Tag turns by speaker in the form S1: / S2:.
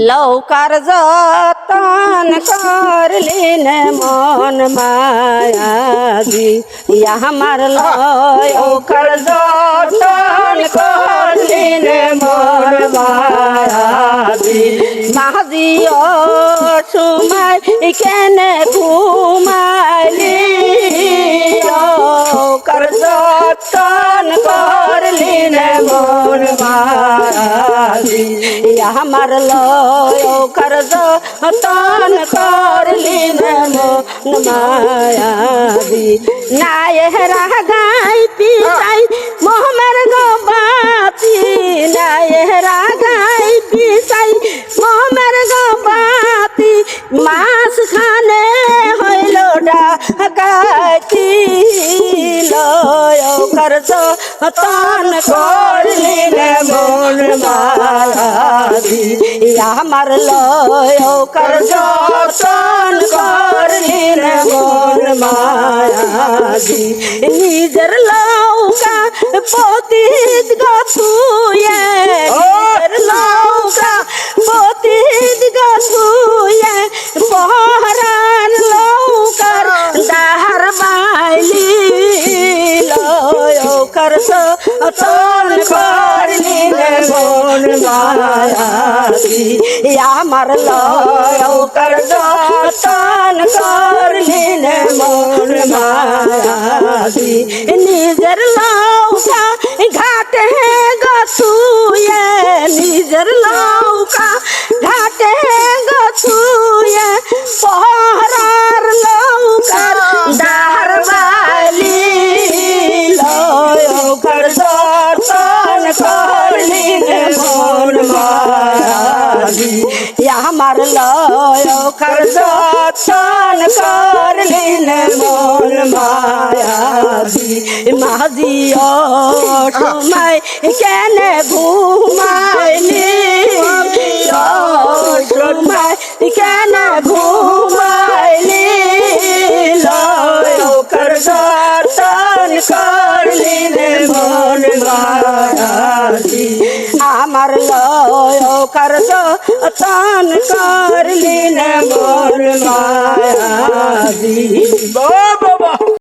S1: লৌকার যতন করলিন মন মায়াবি আমার লৌকার যতন করলিন মন মায়াবি মাঝিও সময় কেন ঘুমাইলি মন মায়াবি আমার লয় করজ তন করলি মন মায়াবি। নায় রাগাই পিসাই মোহমের গবাতি নায় রাগাই পিসাই মোহমের গবাতি মাছ খানে হইল ডাকাতি, লয় করজ তন করলি মন মায়াবি আমার লয় কর যতন করলি মন মায়াবি নিজের লৌকা পতিত গথুয়ে লয় কর তন করলি মন মায়াবি। আমার লয় কর যতন আমার লয় যতন করলি মন মায়াবি। মাঝিও সময় কেন ঘুমাইলি সময় কেন ঘুমাইলি লয় যতন করলি মন মায়াবি। আমার লয় কর যতন করলি মন মায়াবি
S2: বাবা